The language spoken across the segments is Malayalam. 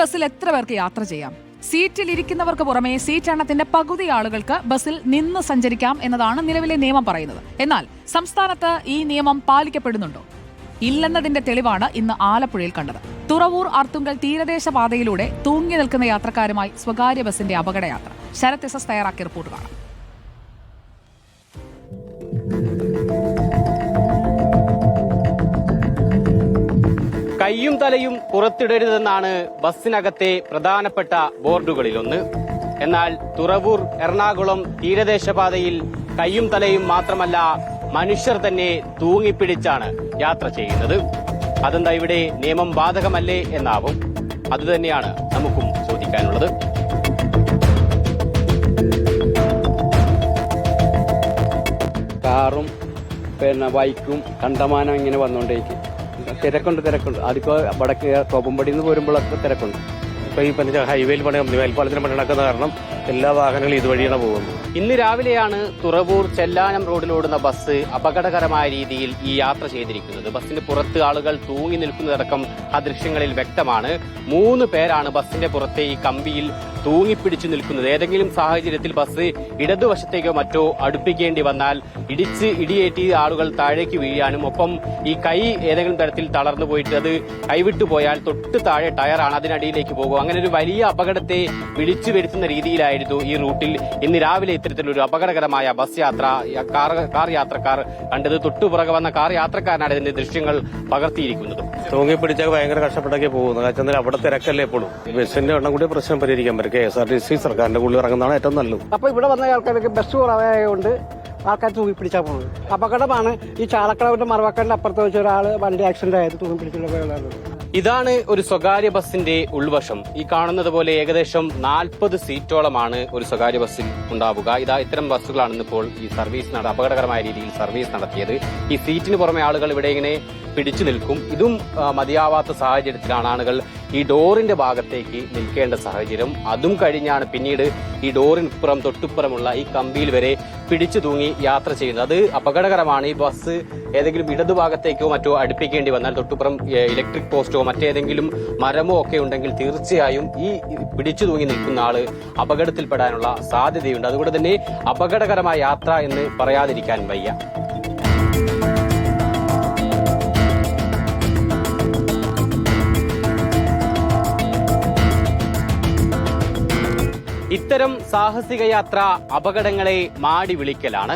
ബസ്സിൽ എത്ര പേർക്ക് യാത്ര ചെയ്യാം? സീറ്റിൽ ഇരിക്കുന്നവർക്ക് പുറമേ സീറ്റ് എണ്ണത്തിന്റെ പകുതി ആളുകൾക്ക് ബസ്സിൽ നിന്ന് സഞ്ചരിക്കാം എന്നതാണ് നിലവിലെ നിയമം പറയുന്നത്. എന്നാൽ സംസ്ഥാനത്ത് ഈ നിയമം പാലിക്കപ്പെടുന്നുണ്ടോ? ഇല്ലെന്നതിന്റെ തെളിവാണ് ഇന്ന് ആലപ്പുഴയിൽ കണ്ടത്. തുറവൂർ അർത്തുങ്കൽ തീരദേശ പാതയിലൂടെ തൂങ്ങി നിൽക്കുന്ന യാത്രക്കാരുമായി സ്വകാര്യ ബസിന്റെ അപകടയാത്ര. ശരത് എസ് എസ് തയ്യാറാക്കിയ റിപ്പോർട്ട് കാണാം. കൈയും തലയും പുറത്തിടരുതെന്നാണ് ബസ്സിനകത്തെ പ്രധാനപ്പെട്ട ബോർഡുകളിലൊന്ന്. എന്നാൽ തുറവൂർ എറണാകുളം തീരദേശപാതയിൽ കൈയും തലയും മാത്രമല്ല മനുഷ്യർ തന്നെ തൂങ്ങിപ്പിടിച്ചാണ് യാത്ര ചെയ്യുന്നത്. അതെന്താ ഇവിടെ നിയമം ബാധകമല്ലേ എന്നാവും. അതുതന്നെയാണ് നമുക്കും ചോദിക്കാനുള്ളത്. കാറും പിന്നെ ബൈക്കും കണ്ടമാനം ഇങ്ങനെ വന്നുകൊണ്ടേക്ക് തിരക്കുണ്ട് തിരക്കുണ്ട് അതിപ്പോ വടക്ക് തോപ്പുംപടിയിൽ നിന്ന് പോരുമ്പോഴൊക്കെ തിരക്കുണ്ട് ഇപ്പൊ ഈ പറഞ്ഞ ഹൈവേയിൽ പണി മേൽപ്പാലത്തിന് പണി നടക്കുന്ന കാരണം എല്ലാ വാഹനങ്ങളും ഇതുവഴിയാണ് പോകുന്നത്. ഇന്ന് രാവിലെയാണ് തുറവൂർ ചെല്ലാനം റോഡിലോടുന്ന ബസ് അപകടകരമായ രീതിയിൽ ഈ യാത്ര ചെയ്തിരിക്കുന്നത്. ബസ്സിന്റെ പുറത്ത് ആളുകൾ തൂങ്ങി നിൽക്കുന്നതടക്കം ആ ദൃശ്യങ്ങളിൽ വ്യക്തമാണ്. മൂന്ന് പേരാണ് ബസ്സിന്റെ പുറത്തെ ഈ കമ്പിയിൽ തൂങ്ങിപ്പിടിച്ചു നിൽക്കുന്നത്. ഏതെങ്കിലും സാഹചര്യത്തിൽ ബസ് ഇടതുവശത്തേക്കോ മറ്റോ അടുപ്പിക്കേണ്ടി വന്നാൽ ഇടിച്ച് ഇടിയേറ്റി ആളുകൾ താഴേക്ക് വീഴാനും ഒപ്പം ഈ കൈ ഏതെങ്കിലും തരത്തിൽ തളർന്നു പോയിട്ട് അത് കൈവിട്ടു പോയാൽ തൊട്ട് താഴെ ടയറാണ് അതിനടിയിലേക്ക് പോകും അങ്ങനെ ഒരു വലിയ അപകടത്തെ വിളിച്ചു വരുത്തുന്ന രീതിയിലായിരുന്നു ഈ റൂട്ടിൽ ഇന്ന് രാവിലെ ഇത്തരത്തിലൊരു അപകടകരമായ ബസ് യാത്ര യ- കാർ കാർ യാത്രക്കാർ കണ്ടത് തൊട്ടുപുറകെ വന്ന കാർ യാത്രക്കാരനാണ് ഇതിന്റെ ദൃശ്യങ്ങൾ പകർത്തിയിരിക്കുന്നത്. തൂങ്ങി പിടിച്ചാൽ ഭയങ്കര കഷ്ടപ്പെട്ടൊക്കെ പോകുന്നത് കാരണം അവിടെ തിരക്കല്ലേ എപ്പോഴും? ബസ്സിന്റെ എണ്ണം കൂടി പ്രശ്നം പരിഹരിക്കാൻ പറ്റും. K S R T C സർക്കാരിന്റെ കൂടുതൽ ഇറങ്ങുന്നതാണ് ഏറ്റവും നല്ലത്. അപ്പൊ ഇവിടെ വന്ന ആൾക്കാർക്ക് ബസ് കുറവായതുകൊണ്ട് ആൾക്കാർ തൂങ്ങി പിടിച്ചാൽ പോകുന്നത്. അപകടമാണ് ഈ ചാലക്കളവിന്റെ മറവക്കാടിന്റെ അപ്പുറത്ത് വെച്ച ഒരാൾ വണ്ടി ആക്സിഡന്റ് ആയത് തൂങ്ങി പിടിച്ചുള്ള പോയുള്ളത് ഇതാണ് ഒരു സ്വകാര്യ ബസിന്റെ ഉൾവശം. ഈ കാണുന്നത് പോലെ ഏകദേശം നാൽപ്പത് സീറ്റോളമാണ് ഒരു സ്വകാര്യ ബസ്സിൽ ഉണ്ടാവുക. ഇതാ ഇത്തരം ബസ്സുകളാണ് ഇന്നിപ്പോൾ ഈ സർവീസ് അപകടകരമായ രീതിയിൽ സർവീസ് നടത്തിയത്. ഈ സീറ്റിന് പുറമെ ആളുകൾ ഇവിടെ ഇങ്ങനെ പിടിച്ചു നിൽക്കും. ഇതും മതിയാവാത്ത സാഹചര്യത്തിലാണ് ആളുകൾ ഈ ഡോറിന്റെ ഭാഗത്തേക്ക് നിൽക്കേണ്ട സാഹചര്യം. അതും കഴിഞ്ഞാണ് പിന്നീട് ഈ ഡോറിനുപ്പുറം തൊട്ടുപ്പുറമുള്ള ഈ കമ്പിയിൽ വരെ പിടിച്ചു തൂങ്ങി യാത്ര ചെയ്യുന്നത്. അത് അപകടകരമാണ്. ഈ ബസ് ഏതെങ്കിലും ഇടതുഭാഗത്തേക്കോ മറ്റോ അടുപ്പിക്കേണ്ടി വന്നാൽ തൊട്ടുപുറം ഇലക്ട്രിക് പോസ്റ്റോ മറ്റേതെങ്കിലും മരമോ ഒക്കെ ഉണ്ടെങ്കിൽ തീർച്ചയായും ഈ പിടിച്ചു തൂങ്ങി നിൽക്കുന്ന ആൾ അപകടത്തിൽപ്പെടാനുള്ള സാധ്യതയുണ്ട്. അതുകൊണ്ട് തന്നെ അപകടകരമായ യാത്ര എന്ന് പറയാതിരിക്കാൻ വയ്യ. ഇത്തരം സാഹസിക യാത്ര അപകടങ്ങളെ മാടി വിളിക്കലാണ്.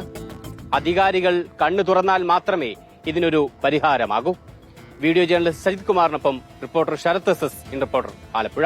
അധികാരികൾ കണ്ണു തുറന്നാൽ മാത്രമേ ഇതിനൊരു പരിഹാരമാകൂ. Video journalist Sajith കുമാറിനൊപ്പം reporter Sarath S S in reporter Alappuzha.